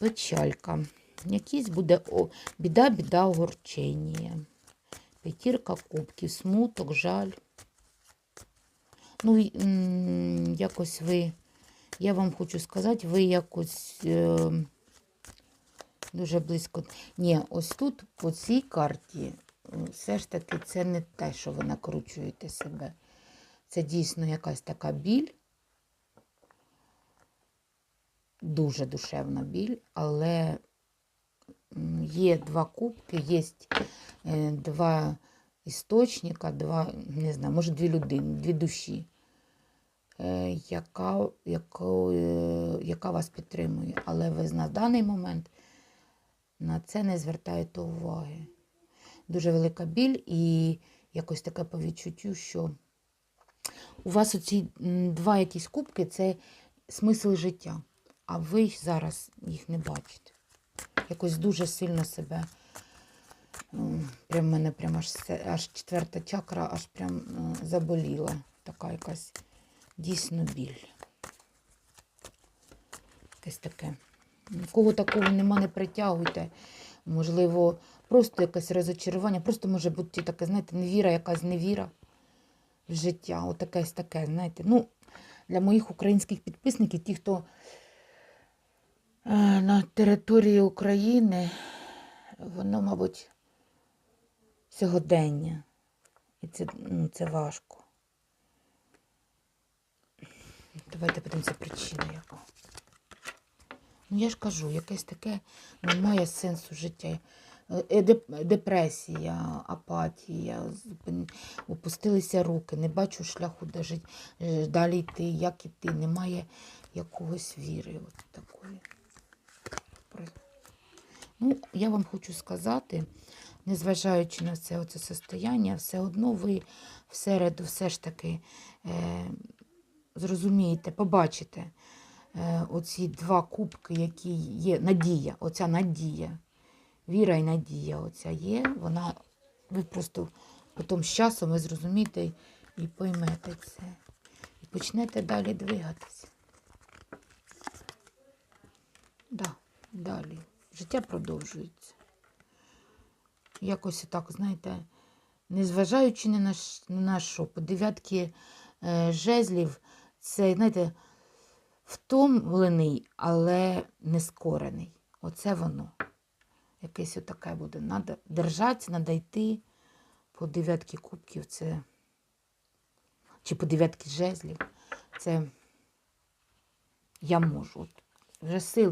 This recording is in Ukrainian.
Печалька. Якийсь буде біда, біда, огорчення. П'ятірка кубків, смуток, жаль. Ну, якось ви, я вам хочу сказати, ви якось е, дуже близько. Ні, ось тут, по цій карті, все ж таки, це не те, що ви накручуєте себе. Це дійсно якась така біль, дуже душевна біль, але є два кубки, є е, два істочника, два, не знаю, може дві людини, дві душі, е, яка, е, яка вас підтримує. Але ви на даний момент на це не звертаєте уваги. Дуже велика біль і якось таке по відчуттю, що у вас оці два якісь кубки це смисл життя, а ви зараз їх не бачите. Якось дуже сильно себе. Прям в мене прям аж, аж четверта чакра аж прям е, заболіла. Така якась дійсно біль. Якесь таке. В кого такого нема, не притягуйте. Можливо, просто якесь розочарування, просто може бути таке, знаєте, невіра, якась невіра в життя. Отаке таке, знаєте. Ну, для моїх українських підписників, ті, хто на території України, воно, мабуть, сьогодення. І це, ну, це важко. Давайте подивимося причина яка. Ну, я ж кажу, якесь таке немає сенсу життя. Е, Депресія, апатія, опустилися руки, не бачу шляху де жить, е, далі йти, як іти, немає якогось віри. От такої. Ну, я вам хочу сказати, незважаючи на це оце состояння, все одно ви всереду все ж таки е, зрозумієте, побачите е, оці два кубки, які є, надія, оця надія, віра і надія оця є, вона, ви просто потім з часом ви зрозумієте і поймете це. І почнете далі двигатися. Далі. Життя продовжується. Якось так, знаєте, незважаючи на, ш- ні на що, по дев'ятки е, жезлів, це, знаєте, втомлений, але не скорений. Оце воно. Якесь отаке буде. Надо держатися, надо йти по дев'ятки кубків. Це... Чи по дев'ятки жезлів. Це я можу. От вже сил